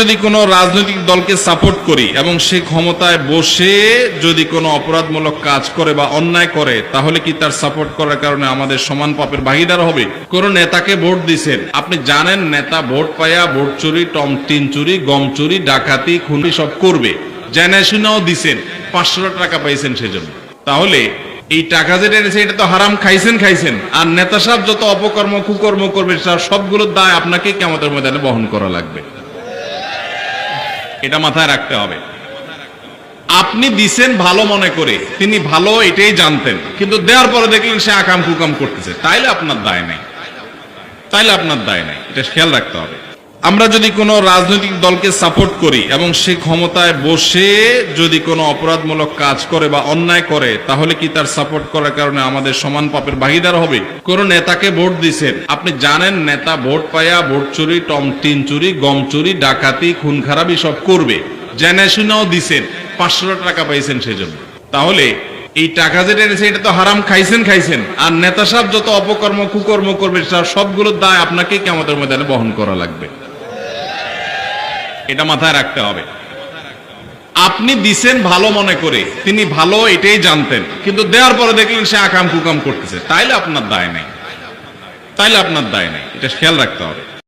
যদি কোনো রাজনৈতিক দলকে সাপোর্ট করি এবং সে ক্ষমতায় বসে যদি কোনো অপরাধমূলক কাজ করে বা অন্যায় করে, তাহলে কি তার সাপোর্ট করার কারণে আমাদের সমান পাপের ভাগিদার হবে? কোন নেতাকে ভোট দিছেন। আপনি জানেন নেতা ভোট পাইয়া ভোট চুরি, টম টিন চুরি, গম চুরি, ডাকাতি, খুনি সব করবে। জেনে শুনেও দিছেন, পাঁচশো টাকা পাইছেন সেজন্য। তাহলে এই টাকা যেটা এনেছে এটা তো হারাম, খাইছেন খাইছেন। আর নেতা সাহেব যত অপকর্ম, কুকর্ম করবে সবগুলোর দায় আপনাকে কেমতের ময়দানে বহন করা লাগবে। এটা মাথায় রাখতে হবে। আপনি দিছেন ভালো মনে করে, তিনি ভালো এটাই জানতেন, কিন্তু দেওয়ার পরে দেখলেন সে আকাম কুকাম করতেছে। তাইলে আপনার দায় নেই। তাইলে আপনার দায় নেই। এটা খেয়াল রাখতে হবে। আমরা যদি কোনো রাজনৈতিক দলকে সাপোর্ট করি এবং সে ক্ষমতায় বসে যদি কোনো অপরাধমূলক কাজ করে বা অন্যায় করে, তাহলে কি তার সাপোর্ট করার কারণে আমাদের সমান পাপের ভাগিদার হবে? কোন নেতাকে ভোট দিছেন। আপনি জানেন, নেতা ভোট পাইয়া ভোট চুরি, টম টিন চুরি, গম চুরি, ডাকাতি, খুন খারাপি সব করবে। জেনে শুনেও দিছেন, পাঁচশো টাকা পাইছেন সেজন্য। তাহলে এই টাকা যেটা এনেছে, এটা তো হারাম, খাইছেন খাইছেন। আর নেতা সাহেব যত অপকর্ম, কুকর্ম করবে সবগুলোর দায় আপনাকে কেমতের ময়দানে বহন করা লাগবে। এটা মাথায় রাখতে হবে। আপনি দিছেন ভালো মনে করে, তিনি ভালো এটাই জানতেন, কিন্তু দেওয়ার পরে দেখলেন সে আকাম কুকাম করতেছে। তাইলে আপনার দায় নেই। তাইলে আপনার দায় নেই। এটা খেয়াল রাখতে হবে।